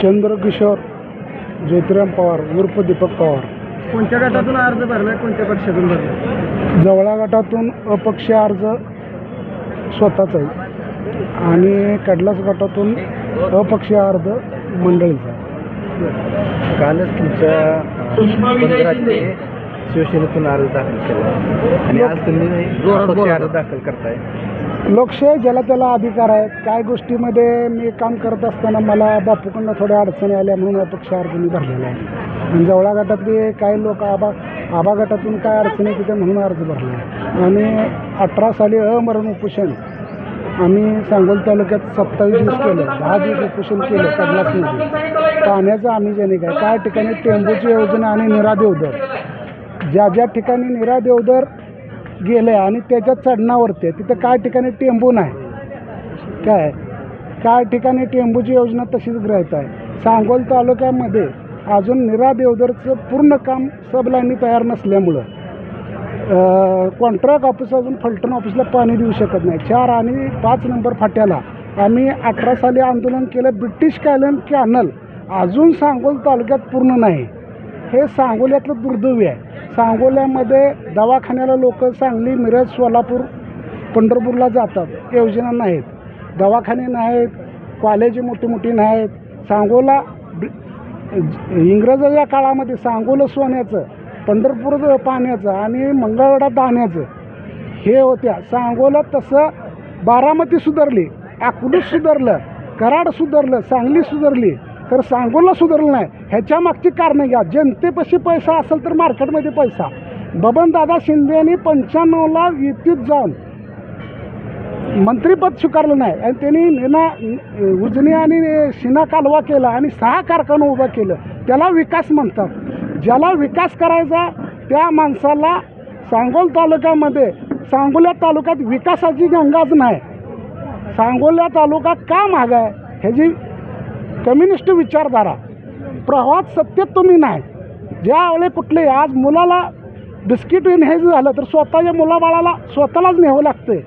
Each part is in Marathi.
चंद्रकिशोर ज्योतिराम पवार उर्फ दीपक पवार. कोणत्या गटातून अर्ज भरलाय? कोणत्या पक्षातून भरलाय? जवळा गटातून अपक्ष अर्ज स्वतःचा आहे. आणि कडलास गटातून अपक्ष अर्ज मंडळीचा कालच तुमच्या शिवसेनेतून अर्ज दाखल केला. आणि आज तुम्ही अर्ज दाखल करताय. लोकशाही ज्याला त्याला अधिकार आहेत काय गोष्टीमध्ये मी काम करत असताना मला बापूकडनं थोड्या अडचणी आल्या म्हणून अपक्ष अर्ज मी भरलेला आहे आणि जवळा गटातले काही लोक आबा आबा गटातून काय अडचणी तिथे म्हणून अर्ज भरला. आणि अठरा साली अमरण उपोषण आम्ही सांगोल तालुक्यात सत्तावीस दिवस केलं दहा दिवस उपोषण केलं कडलासमध्ये पाण्याचं आम्ही ज्याने काय काय ठिकाणी टेंबूची योजना आणि निरा देवदर. ज्या ज्या ठिकाणी निरा देवदर गेलं आहे आणि त्याच्या चढणावरती आहे, तिथं काय ठिकाणी टेंबू नाही. काय? काय ठिकाणी टेंबूची योजना तशीच ग्रहित आहे. सांगोल तालुक्यामध्ये अजून निरा देवदरचं पूर्ण काम सबलाईनी तयार नसल्यामुळं कॉन्ट्रॅक्ट ऑफिस अजून फलटण ऑफिसला पाणी देऊ शकत नाही. चार आणि पाच नंबर फाट्याला आम्ही अठरा साली आंदोलन केलं. ब्रिटिश कॅलन कॅनल अजून सांगोल तालुक्यात पूर्ण नाही. हे सांगोल्यातलं दुर्दैवी आहे. सांगोल्यामध्ये दवाखान्याला लोक सांगली मिरज सोलापूर पंढरपूरला जातात. योजना नाहीत. दवाखाने नाहीत कॉलेज मोठी मोठी नाहीत. सांगोला इंग्रजाच्या काळामध्ये सांगोलं सोन्याचं पंढरपूर पाण्याचं आणि मंगळवेढा दाण्याचं हे होत्या. सांगोला तसं बारामती सुधारली अकलूज सुधारलं कराड सुधारलं सांगली सुधारली. तर सांगोला सुधारलं नाही. ह्याच्या मागची कारणं घ्या. जनतेपाशी पैसा असेल तर मार्केटमध्ये पैसा. बबनदादा यांनी पंच्याण्णवला युतीत जाऊन मंत्रीपद स्वीकारलं नाही. आणि त्यांनी निना उजनी आणि शिना कालवा केला आणि सहा कारखानं उभं केलं. त्याला विकास म्हणतात. ज्याला विकास करायचा त्या माणसाला सांगोल तालुक्यामध्ये सांगोल्या तालुक्यात विकासाची गंगाच नाही. सांगोल्या तालुका का महाग आहे? ह्याची कम्युनिस्ट विचारधारा प्रवाहात सत्तेत तुम्ही नाही. ज्यावेळे कुठले आज मुलाला बिस्किट न्यायचं झालं तर स्वतःच्या मुलाबाळाला स्वतःलाच न्यावं लागते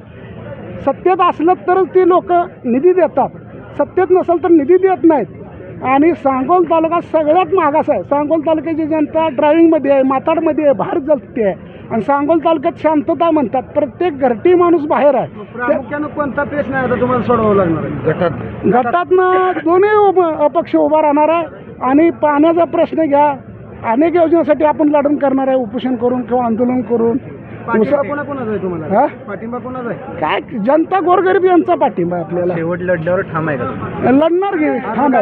सत्तेत असलं तरच ती लोक निधी देतात. सत्तेत नसेल तर निधी देत नाहीत. आणि सांगोल तालुका सगळ्यात मागास आहे. सांगोल तालुक्याची जनता ड्रायव्हिंगमध्ये आहे माताडमध्ये आहे बाहेर जगते आहे. आणि सांगोल तालुक्यात शांतता म्हणतात. प्रत्येक घरटी माणूस बाहेर आहे. प्रामुख्यानं कोणता प्रश्न आहे आता तुम्हाला सोडवावा लागणार आहे? गटात. गटातनं दोन्ही उभ अपक्ष उभा राहणार आहे. आणि पाण्याचा प्रश्न घ्या. अनेक योजनेसाठी आपण लढण करणार आहे. उपोषण करून किंवा आंदोलन करून. पाठिंबा उसा- कोणा कोणाचा आहे तुम्हाला? हा? पाठिंबा कोणाचा आहे? काय? जनता गोरगरीब यांचा पाठिंबा आहे आपल्याला. शेवट लढल्यावर ठाम आहे का लढणार घे. थांब